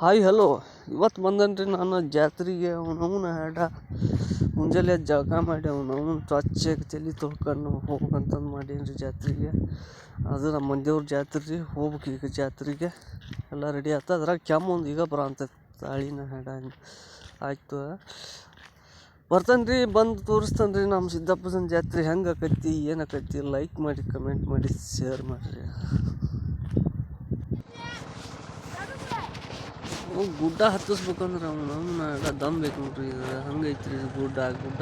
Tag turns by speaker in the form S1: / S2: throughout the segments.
S1: Hi hello ಇವತ್ತು ಬಂದನ್ರಿ ನಾನು ಜಾತ್ರೆಗೆ ಅವನವನ ಹಾಡ. ಮುಂಜಾನೆ ಜಳಕ ಮಾಡಿ ಅವನವನ ಸ್ವಚ್ಛಗೆ ತಲೆ ತೊಳ್ಕೊಂಡು ಹೋಗ್ಬೇಕಂತಂದು ಮಾಡೀನಿ ರೀ ಜಾತ್ರೆಗೆ. ಅದು ನಮ್ಮ ಮಂದಿಯವ್ರ ಜಾತ್ರೆ ರೀ. ಹೋಗ್ಬೇಕು ಈಗ ಜಾತ್ರೆಗೆ. ಎಲ್ಲ ರೆಡಿ ಆಯ್ತು ಅದ್ರಾಗ ಕೆಮ್ಮೊಂದು ಈಗ ಅಂತ ತಾಳಿನ ಹಾಡ ಆಯಿತು. ಬರ್ತಾನೆ ರೀ ಬಂದು ತೋರಿಸ್ತಾನೆ ರೀ ನಮ್ಮ ಸಿದ್ದಪ್ಪನ ಜಾತ್ರೆ ಹೆಂಗೆ ಆಕೈತಿ, ಏನು ಆಕೈತಿ ಲೈಕ್ ಮಾಡಿ ಕಮೆಂಟ್ ಮಾಡಿ ಶೇರ್ ಮಾಡಿರಿ. ಗುಡ್ಡ ಹತ್ತಿಸ್ಬೇಕಂದ್ರೆ ಅವ್ನು ಎಲ್ಲ ದಮ್ ಬೇಕು ನೋಡ್ರಿ ಇದು ಹಂಗೈತ್ರಿ ಇದು ಗುಡ್ಡ ಗುಡ್ಡ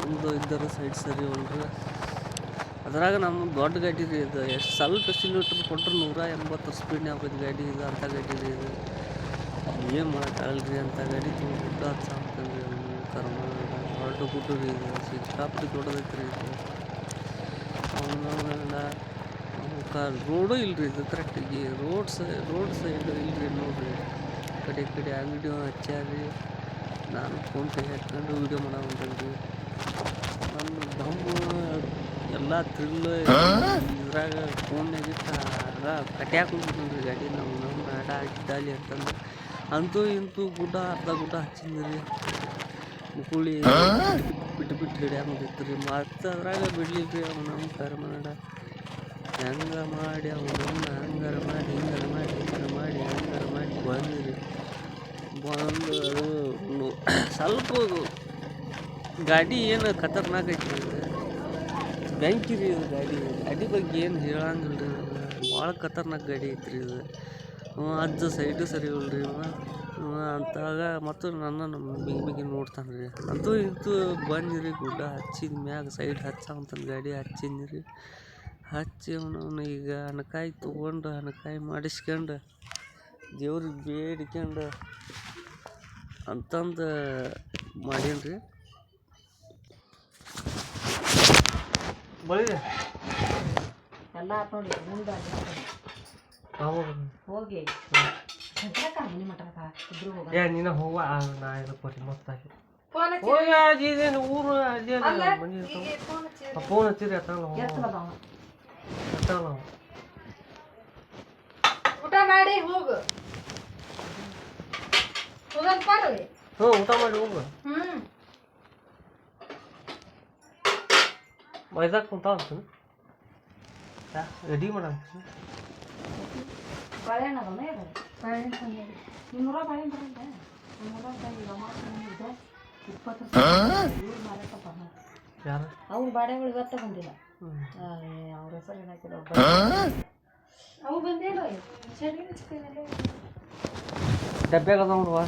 S1: ಮುಂದೆ ಇದ್ದರು ಸೈಡ್ ಸರಿ ಹೊಲ್ರಿ. ಅದ್ರಾಗ ನಮ್ಮ ದೊಡ್ಡ ಗಾಡಿ ರೀ ಇದು. ಎಷ್ಟು ಸ್ವಲ್ಪ ಕಿಲೋಮೀಟ್ರ್ ಕೊಟ್ಟರು ನೂರ ಎಂಬತ್ತು ಸ್ಪೀಡ್ನ್ಯಾಗ ಹೋಗೋದು ಗಾಡಿ. ಇದು ಅಂಥ ಗಾಡಿ ರೀ ಇದು. ಏನು ರೀ ಅಂಥ ಗಾಡಿ ತುಂಬ ಗುಡ್ಡ ಹತ್ಸಾಕಂದ್ರಿ ಕರ್ಮ, ದೊಡ್ಡ ಗುಡ್ಡ ರೀ ಇದು. ಸಿಕ್ಕಾಪಟ್ಟು ದೊಡ್ಡದೈತೆ ರೀ ಇದು. ಅವನ ಕಾರ್ ರೋಡು ಇಲ್ರಿ ಇದು ಕರೆಕ್ಟಿಗೆ ರೋಡ್ ಸೈ ರೋಡ್ ಸೈಡ್ ಇಲ್ರಿ ನೋಡ್ರಿ. ಕಡೆ ಕಡೆ ಅಂಗಡಿ ಹಚ್ಚಾರಿ ನಾನು ಫೋನ್ ಪೇ ಹಾಕ್ಕೊಂಡು ವೀಡಿಯೋ ಮಾಡಿ ನಮ್ಮ ದಮ್ಮು ಎಲ್ಲ ಥ್ರಿಲ್ ಇದ್ರಾಗ ಫೋನ್ಯಾಗ ಆಗ ಕಟ್ಯಾಕ ಹೋಗ್ಬಿಟ್ರಿ ಗಾಡಿ ನಮ್ಮ ನಮ್ಮ ಆಟ ಹಾಕಿದ್ದಾಲಿ ಅಂತಂದು. ಅಂತೂ ಇಂತೂ ಗುಡ್ಡ ಅರ್ಧ ಗುಡ್ಡ ಹಚ್ಚಿದ್ರಿ. ಮುಕುಳಿ ಬಿಟ್ಟು ಬಿಟ್ಟು ಹಿಡಿಯಾಕ ರೀ ಮತ್ತೆ ಅದ್ರಾಗ ಬಿಡ್ಲಿಲ್ಲ ರೀ ಅವ್ನು ನಮ್ಮ ಕರ್ಮನಾಡ. ಹೆಂಗ ಮಾಡಿ ಅವನನ್ನ ಹಂಗಾರ ಮಾಡಿ ಹಿಂಗಾರ ಮಾಡಿ ಹಿಂಗಾರ ಮಾಡಿ ಹಂಗಾರ ಮಾಡಿ ಬಂದ್ರಿ. ಬಂದು ಅದು ಸ್ವಲ್ಪ ಗಾಡಿ ಏನು ಖತರ್ನಾಕ್ ಐತಿ ಬೆಂಕಿ ರೀ ಇದು ಗಾಡಿ. ಗಾಡಿ ಬಗ್ಗೆ ಏನು ಹೇಳಂಗಿಲ್ಲ ರೀ ಭಾಳ ಖತರ್ನಾಕ್ ಗಾಡಿ ಐತ್ರಿ ಇದು. ಅಜ್ಜ ಸೈಡು ಸರಿ ಇಲ್ರಿ ಅಂತಾಗ ಮತ್ತು ನನ್ನ ಬಿಗಿ ಬಿಗಿ ನೋಡ್ತಾನೆ ರೀ ಅಂತೂ ಇಂತೂ ಬಂದಿರಿ ಗುಡ್ಡ ಹಚ್ಚಿದ ಮ್ಯಾಗ, ಸೈಡ್ ಹಚ್ಚಂತ ಗಾಡಿ ಹಚ್ಚಿನಿ ರೀ ಹಚ್ಚಿ ಅವನವನು ಈಗ ಹಣಕಾಯಿ ತೊಗೊಂಡು ಹಣಕಾಯಿ ಮಾಡಿಸ್ಕೊಂಡು ದೇವ್ರಿಗೆ ಬೇಡ್ಕೊಂಡು ಅಂತಂದು ಮಾಡೀನಿ ರೀ ಬಳಿ.
S2: ಎಲ್ಲ ಆತ್ ನೋಡಿ ಮುಂದೆ ಹೋಗಿ.
S1: ಏ ನೀನು ಹೋಗ. ನಾ ಇದು ಕೊಡಿ ಮಸ್ತಾಗಿ
S2: ಫೋನ್
S1: ಹೋಗಿ ಅದೇನು ಊರು ಅಜ್ಜಿ ಮನೆ ಫೋನ್ ಹಚ್ಚಿರಿ ಅತ್ತಲ್ಲ
S2: ಊಟ ಮಾಡಿ ಹೋಗು. ಹೋಗಂತ ಪಾಡಲಿ
S1: ಹ್ಞೂ ಊಟ ಮಾಡಿ ಹೋಗು. ಮೈದಾಕ್ ಕುಂತ ಅಂತೀನಿ. ರೆಡಿ ಮಾಡ
S2: ಬಾಳೆಹಣ್ಣು ಅದನ್ನ ಇದು ಬಾಳೆಹಣ್ಣು ತಂದೆ ನಿಮ್ಮೂರ ಬಾಳೆಹಣ್ಣು ಬರಲ್ಲ ನಮ್ಮೂರ ಇಪ್ಪತ್ತು ರೂಪಾಯಿ. ಅವ್ರ ಬಾಡೆಗಳು ಇವತ್ತ ಬಂದಿಲ್ಲ. ಅವ್ರ ಹೆಸರು ಏನಾಕಿಲ್ಲ ಅವು ಬಂದೇನೋ
S1: ಡಬ್ಬ್ಯಾಗ ಅದಾವ ನೋಡುವ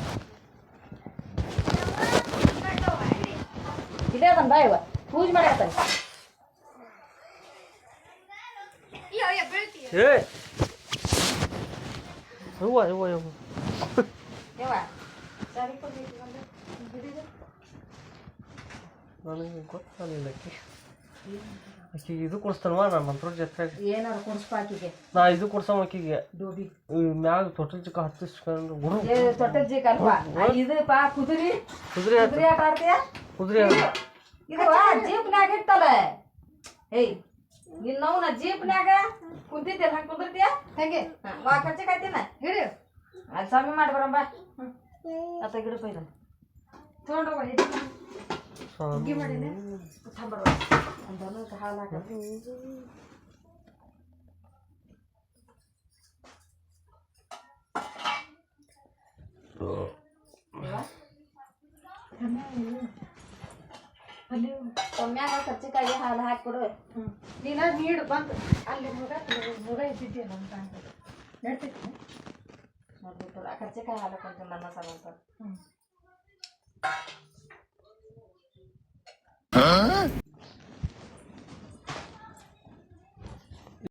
S2: ಇದೇ ಬಂದ ಬಾ ಇವ. ಪೂಜೆ ಮಾಡಾಕ್ತಾರೆ
S1: ಏ! ಹೂವ ಹೂವ ಹೂವ
S2: ಯವ್ವ ಸರಿ ಕೊಡ್ಬೇಕು
S1: ನನಗೆ ಗೊತ್ತಾಗಲಿಲ್ಲ ಆಕಿ ಆಕಿ ಇದು ಕೊಡಿಸ್ತಾನವ ನಾನು ಮಂತ್ರ ಜಾತ್ರೆಗೆ
S2: ಏನಾರು ಕುಣಿಸ್ಪಾಕಿಗೆ
S1: ನಾ ಇದು ಕೊಡ್ಸವ ಆಕಿಗೆ.
S2: ಡೋಬಿ.
S1: ಈ ಮ್ಯಾಗ ತೊಟ್ಟಲ್ ಚಿಕ್ಕ ಹತ್ತಿಸ್ಕೊಂಡು ಗುರು.
S2: ಏ ತೊಟ್ಟಜ್ಜಿ ಅಲ್ಪ. ಇದು ಪಾ ಕುದುರಿ.
S1: ಕುದುರೆ
S2: ಕುದುರಿ ಆಟ ಆಡ್ತೀಯ?
S1: ಕುದುರೆ
S2: ಇದು ಜೀಪ್ನ್ಯಾಗ ಇಟ್ಟಲ್ಲ ಏಯ್ ನಿನ್ನವನ ಜೀಪ್ನ್ಯಾಗ ಕುಂತಿದ್ದೆ. ಹಂಗೆ ಕುಂದಿರ್ತೀಯ? ಹೆಂಗೆ. ವಾ ಖರ್ಚೆ ಕಾಯ್ತೀನ. ಹಿಡಿ ಅಲ್ಲಿ ಸ್ವಾಮಿ ಮಾಡಿ ಬರಂಬ ಅತ್ತ ಗಿಡಪ್ಪ ಇದನ್ನ ತೊಗೊಂಡೋಗ ಹುಗ್ಗಿ ಮಾಡಿನಿ ಒಂದು ದನಕ್ಕೆ ಹಾಲು ಹಾಕ ಒಮ್ಮ್ಯಾಗ ಕರ್ಚಿಕಾಯಿ ಹಾಲು ಹಾಕ್ಕೊಡು
S3: ನೀನ ನೀಡು ಬಂದು ಅಲ್ಲಿ ಮುಗ ಮುಗ ಇದ್ದಿದ್ದೇನು ಅಂತ ಅಂತ ನಡ್ತಿತ್ತು
S2: ಕರ್ಚಿಕಾಯಿ ಹಾಲು ಹಾಕೊಂತೀನಿ ನನ್ನ ಸಲ ಅಂತ
S3: ಹ್ಞೂ